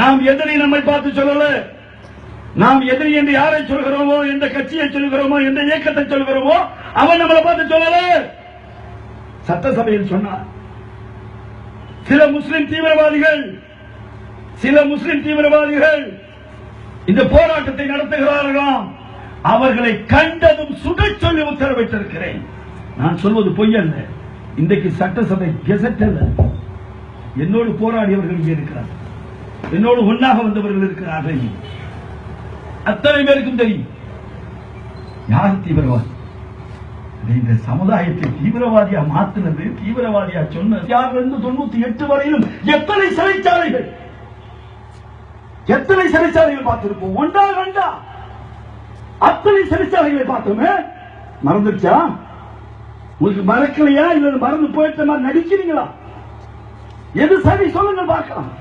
நாம் எதிரி நம்மை பார்த்து சொல்லல. நாம் எதிரி என்று யாரை சொல்கிறோமோ எந்த கட்சியை சொல்கிறோமோ எந்த இயக்கத்தை சொல்கிறோமோ அவன் நம்மளை பார்த்து சொல்லல. சட்டசபையில் சொன்னார். சில முஸ்லிம் தீவிரவாதிகள் சில முஸ்லிம் தீவிரவாதிகள் இந்த போராட்டத்தை நடத்துகிறார்களாம். அவர்களை கண்டதும் சுட சொல்லி உத்தரவிட்டிருக்கிறேன். நான் சொல்வது பொய் அல்ல இன்றைக்கு சட்டசபை கெசட் அல்ல என்னோடு போராடியவர்கள் இங்கே இருக்கிறார்கள். என்னோடு ஒன்னாக வந்தவர்கள் இருக்கிறார்கள். அத்தனை பேருக்கும் தெரியும். யார் தீவிரவாதி? இந்த சமுதாயத்தை தீவிரவாதியா மாத்தினது தீவிரவாதியா சொன்னது யார் இருந்து தொண்ணூத்தி எட்டு வரையிலும் எத்தனை சிறைச்சாலைகள்? எத்தனை சிறைச்சாலைகள் பார்த்திருப்போம்? ஒன்றா ரெண்டா? அத்தனை சிறைச்சாலைகளை பார்த்தோமே? மறந்துடுச்சா? உங்களுக்கு மறக்கலையா? இல்ல மறந்து போயிட்ட மாதிரி நடிக்கிறீங்களா? எது சரி சொல்லுங்க பார்க்கலாம்.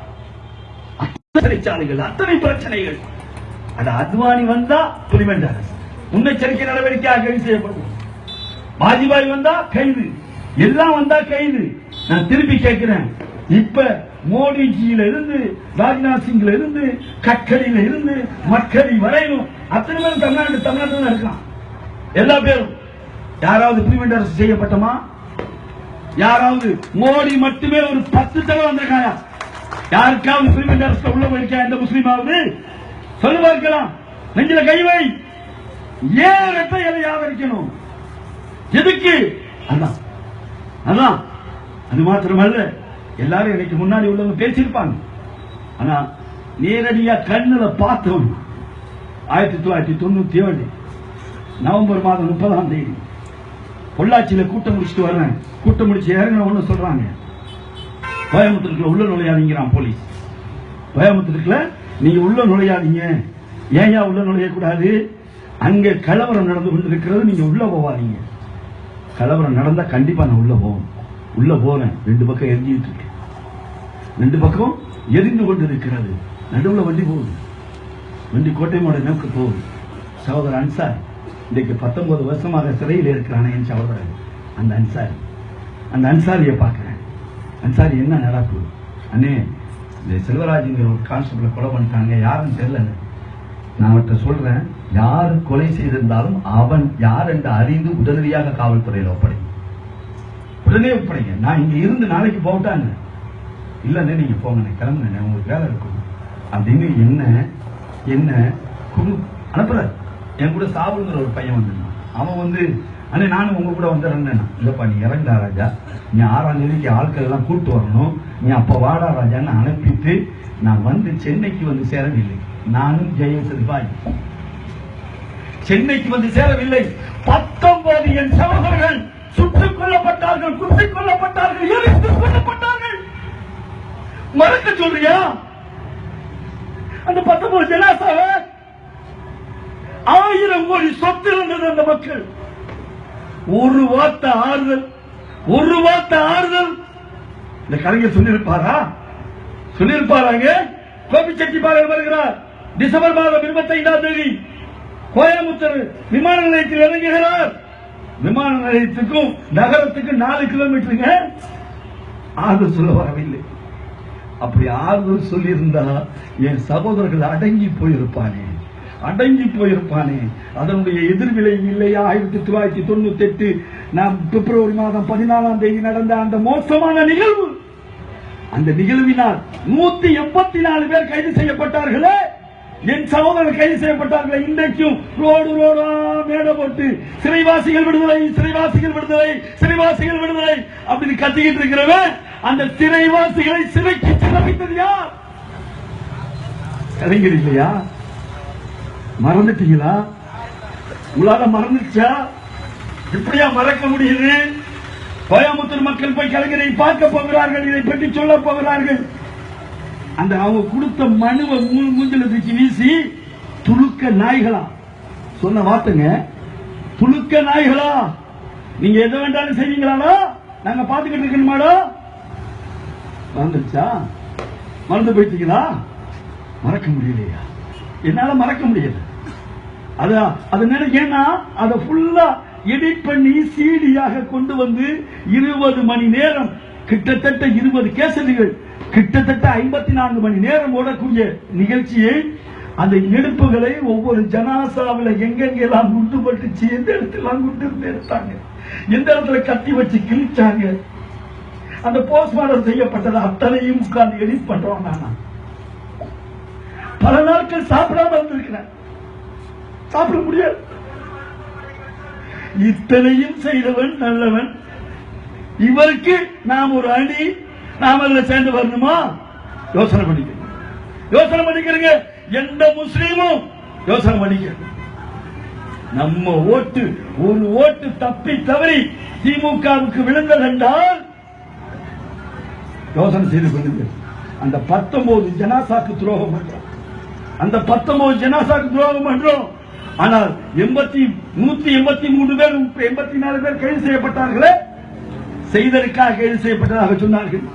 சிறைச்சாலைகள் அத்தனை பிரச்சனைகள். அது அத்வானி வந்தா புலிவென்ற அரசு. முன்னெச்சரிக்கை நடவடிக்கையாக கைது செய்யப்படும் வாஜ்பாய் வந்தா கைது. எல்லாம் வந்தா கைது. நான் திருப்பி கேட்கிறேன். இப்ப மோடிஜியில இருந்து ராஜ்நாத் சிங்ல இருந்து கட்கரியில இருந்து மக்களி வரையிலும் அத்தனை பேரும் தமிழ்நாடு தமிழ்நாட்டில் இருக்கான். எல்லா பேரும். யாராவது பிரிமெண்ட் அரசு செய்யப்பட்டமா? யாராவது மோடி மட்டுமே ஒரு பத்து தடவை வந்திருக்காயா? யாருக்காவது முஸ்லீம் அரசு உள்ள போயிருக்கா எந்த முஸ்லீமாவது? சொல்லு பார்க்கலாம் நெஞ்சில கை வை. ஏன் ரெட்டை இலை யாவரிக்கணும் எதுக்கு? அதான். அதான். அது மாத்திரமல்ல. எல்லாரும் எனக்கு முன்னாடி உள்ளவங்க பேசியிருப்பாங்க. ஆனா நேரடியா கண்ணுல பார்த்தவன். ஆயிரத்தி தொள்ளாயிரத்தி தொண்ணூத்தி ஏழு நவம்பர் மாதம் முப்பதாம் தேதி. பொள்ளாச்சியில கூட்டம் முடிச்சுட்டு வர்றேன். கூட்டம் முடிச்சு இறங்கின ஒண்ணு சொல்றாங்க. கோயம்புத்தூருக்குள்ள உள்ள நுழையாதீங்கிறான் போலீஸ். கோயம்புத்தூருக்குள்ள நீங்க உள்ள நுழையாதீங்க. ஏயா உள்ள நுழையக்கூடாது அங்க கலவரம் நடந்து கொண்டிருக்கிறது நீங்க உள்ள போவாதீங்க. கலவரம் நடந்தா கண்டிப்பா நான் உள்ள போவேன் உள்ள போறேன். ரெண்டு பக்கம் எரிஞ்சிட்டு இருக்கு. ரெண்டு பக்கம் எரிந்து கொண்டு இருக்கிறது நடுவில் வண்டி போகுது. வண்டி கோட்டைமோட நோக்கு போகுது. சகோதரர் அன்சார் இன்றைக்கு பத்தொன்பது வருஷமாக சிறையில் இருக்கிறானே என் சகோதரர். அந்த அன்சாரி. அந்த அன்சாரியை பார்க்க அன்சாரி என்ன நடப்பு அண்ணே இந்த செல்வராஜுங்கிற ஒரு கான்ஸ்டபிளை கொலை பண்ணிட்டாங்க யாருன்னு தெரியல நான் அவர்கிட்ட சொல்கிறேன் யார் கொலை செய்திருந்தாலும் அவன் யார் என்று அறிந்து உடனடியாக காவல்துறையில் ஒப்படை உடனே ஒப்படைங்க. நான் இங்கே இருந்து நாளைக்கு போட்டாங்க இல்லைண்ணே நீங்கள் போங்கண்ணே கிளம்புங்கண்ணே உங்களுக்கு வேலை இருக்கும். அப்படின்னு என்ன என்ன குழு அனுப்புறாரு. என் கூட சாவுங்கிற ஒரு பையன் வந்திருந்தான். அவன் வந்து அண்ணே நானும் உங்க கூட வந்துடுறேன் இல்லைப்பா நீ இறங்குடா ராஜா. நீ ஆறாம் தேதிக்கு ஆட்கள் எல்லாம் கூட்டு வரணும். நீ அப்ப வாடா ராஜான்னு அனுப்பிட்டு நான் வந்து சென்னைக்கு வந்து சேரவில்லை. நானும் ஜெயசதிபாய் சென்னைக்கு வந்து சேரவில்லை. பத்தொன்பது என் சகோதரர்கள் சுட்டுக் கொல்லப்பட்டார்கள் குத்திக் கொல்லப்பட்டார்கள் எரித்து கொல்லப்பட்டார்கள். மறக்க சொல்றியா? அந்த பத்தொன்பது ஜனாசாவை ஆயிரம் கோடி சொத்து இருந்தது அந்த மக்கள். ஒரு வார்த்தை ஆறுதல் ஒரு வார்த்தை ஆறுதல். இந்த கலைஞர் சொல்லியிருப்பாரா? சொல்லியிருப்பாராங்க கோபிச்செட்டிப்பாளையம் வருகிறார். டிசம்பர் மாதம் இருபத்தி ஐந்தாம் தேதி கோயம்புத்தூர் விமான நிலையத்தில் இறங்குகிறார். விமான நிலையத்துக்கும் நகரத்துக்கும் நாலு கிலோமீட்டருங்க. ஆறுதல் சொல்ல வரவில்லை. அப்படி ஆறுதல் சொல்லியிருந்தா என் சகோதரர்கள் அடங்கி போயிருப்பானே. அடங்கி போயிருப்பானே. அதனுடைய எதிர்விலை இல்லையா ஆயிரத்தி தொள்ளாயிரத்தி தொண்ணூத்தி எட்டு நாம் பிப்ரவரி மாதம் பதினாலாம் தேதி நடந்த அந்த மோசமான நிகழ்வு. அந்த நிகழ்வினால் நூத்தி எண்பத்தி நாலு பேர் கைது செய்யப்பட்டார்களே. என் சகோதரர் கைது செய்யப்பட்டார்களே. இன்றைக்கும் ரோடு ரோடா மேடை போட்டு சிறைவாசிகள் விடுதலை சிறைவாசிகள் விடுதலை சிறைவாசிகள் விடுதலை அப்படின்னு கத்திக்கிட்டு இருக்கிறவன் அந்த சிறைவாசிகளை சிறைக்கு சிறப்பித்தது யார்? கலைஞர் இல்லையா? மறந்துட்டீங்களா? உங்களால மறந்துச்சா இப்படியா மறக்க முடியுது? கோயம்புத்தூர் மக்கள் போய் கலைஞரை பார்க்க போகிறார்கள் இதை பற்றி சொல்ல போகிறார்கள். அந்த அவங்க கொடுத்த மனுவை மூ- மூஞ்சில தூக்கி வீசி துளுக்க நாய்களா? சொன்ன வார்த்தைங்க. துளுக்க நாய்களா? நீங்க எதை வேண்டாலும் செய்வீங்களாடா? நாங்க பாத்துக்கிட்டு இருக்கணுமாடா? மறந்துருச்சா? மறந்து போயிட்டீங்களா? மறக்க முடியலையா? என்னால மறக்க முடியல. அது அது ஏன்னா அதை ஃபுல்லா எடிட் பண்ணி சீடியாக கொண்டு வந்து இருபது மணி நேரம் கிட்டத்தட்ட இருபது கேசட்டுகள் கிட்டத்தட்ட ஐம்பத்தி நான்கு மணி நேரம் ஓடக்கூடிய நிகழ்ச்சியை அந்த எடுப்புகளை ஒவ்வொரு ஜனாசாவில எங்கெங்கெல்லாம் குண்டு பட்டுச்சு எந்த இடத்துல குண்டு இருந்து எடுத்தாங்க. எந்த இடத்துல கத்தி வச்சு கிழிச்சாங்க. அந்த போஸ்ட்மார்டம் செய்யப்பட்டது அத்தனையும் உட்கார்ந்து எடிட் பண்றோம் நானா. பல நாட்கள் சாப்பிடாம இருந்திருக்கிறேன். சாப்பிட முடியாது. இத்தனையும் செய்தவன் நல்லவன். இவருக்கு நாம் ஒரு அணி நாம் அதில் சேர்ந்து வரணுமா? யோசனை பண்ணிக்க யோசனை பண்ணிக்கிறீங்க. எந்த முஸ்லீமும் யோசனை பண்ணிக்க நம்ம ஓட்டு ஒரு ஓட்டு தப்பி தவறி திமுகவுக்கு விழுந்ததென்றால் யோசனை செய்து கொள்ளுங்கள். அந்த பத்தொன்பது ஜனாசாக்கு துரோகம் பண்றோம். அந்த பத்தொன்பது ஜனாசாக்கு துரோகம் பண்றோம். ஆனால் எண்பத்தி நூத்தி எண்பத்தி மூணு பேர் எண்பத்தி நாலு பேர் கைது செய்யப்பட்டார்களே? செய்ததற்காக கைது செய்யப்பட்டதாக சொன்னார்கள்.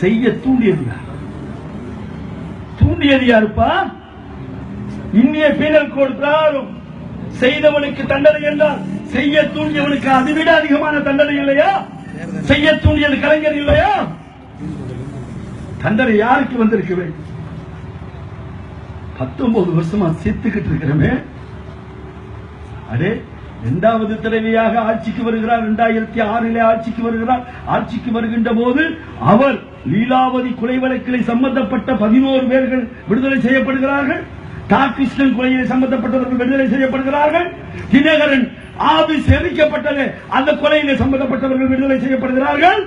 செய்ய தூண்டியது யார் தூண்டியது யாருப்பா இந்திய பீனல் கோடு பிரகாரம் செய்தவனுக்கு தண்டனை என்றால் செய்ய தூண்டியவனுக்கு அதைவிட அதிகமான தண்டனை இல்லையா? செய்ய தூண்டியது கலைஞர் இல்லையா? தண்டனை யாருக்கு வந்திருக்க வேண்டும்? பத்தொன்பது வருஷமா சேர்த்துக்கிட்டு இருக்கிறமே. அடே இரண்டாவது தலைவியாக ஆட்சிக்கு வருகிறார். இரண்டாயிரத்தி ஆறிலே ஆட்சிக்கு வருகிறார். ஆட்சிக்கு வருகின்ற போது அவர் லீலாவதி கொலை வழக்கில் சம்பந்தப்பட்ட பதினோரு பேர்கள் விடுதலை செய்யப்படுகிறார்கள். தாகிருஷ்ணன் கொலையில் சம்பந்தப்பட்டவர்கள் விடுதலை செய்யப்படுகிறார்கள். தினகரன் ஆபீஸ் எரிக்கப்பட்டது அந்த கொலையில் சம்பந்தப்பட்டவர்கள் விடுதலை செய்யப்படுகிறார்கள்.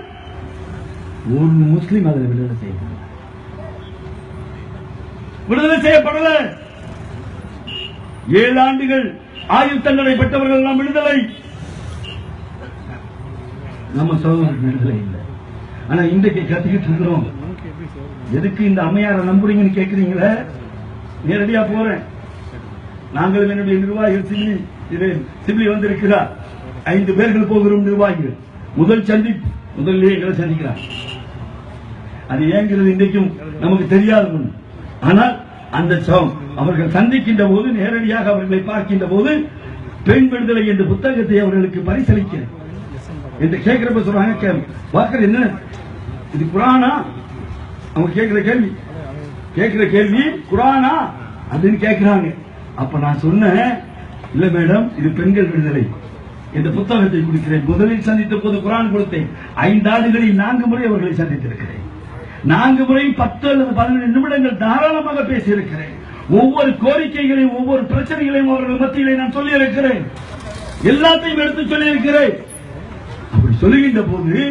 ஒரு முஸ்லீம் அதில் விடுதலை செய்யப்படுகிறார். விடுதலை செய்யப்படல. ஏழு ஆண்டுகள் ஆயுள் தண்டனை பெற்றவர்கள் எல்லாம் விடுதலை. நம்ம சோதனை விடுதலை இல்லை. ஆனா இன்றைக்கு கத்துக்கிட்டு இருக்கிறோம். எதுக்கு இந்த அம்மையார நம்புறீங்கன்னு கேக்குறீங்களே? நேரடியா போறேன். நாங்களும் என்னுடைய நிர்வாகிகள் சிபிலி இது சிபிலி வந்திருக்கிறார். ஐந்து பேர்கள் போகிறோம் நிர்வாகிகள். முதல் சந்திப்பு முதல்ல எங்களை சந்திக்கிறார். அது ஏங்கிறது இன்றைக்கும் நமக்கு தெரியாத ஒண்ணு. ஆனால் அந்த சவம் அவர்கள் சந்திக்கின்ற போது நேரடியாக அவர்களை பார்க்கின்ற போது பெண் விடுதலை என்ற புத்தகத்தை அவர்களுக்கு பரிசளிக்கிறேன். என்று கேட்கிறப்ப சொல்றாங்க கே- என்ன? இது குரானா? அவங்க கேட்கிற கேள்வி. கேட்கிற கேள்வி குரானா? அப்படின்னு கேட்கிறாங்க. அப்ப நான் சொன்னேன் இல்ல மேடம் இது பெண்கள் விடுதலை. இந்த புத்தகத்தை கொடுக்கிறேன். முதலில் சந்தித்த போது குரான் கொடுத்தேன். ஐந்து ஆண்டுகளில் நான்கு முறை அவர்களை சந்தித்திருக்கிறேன். நான்கு முறை பத்து அல்லது பதினெண்டு நிமிடங்கள் தாராளமாக பேசியிருக்கிறேன். ஒவ்வொரு கோரிக்கைகளையும் ஒவ்வொரு பிரச்சனைகளையும் அவர்கள் மத்தியிலே நான் சொல்லி இருக்கிறேன் எல்லாத்தையும் எடுத்து சொல்லி இருக்கிறேன் அப்படி சொல்லுகின்ற போது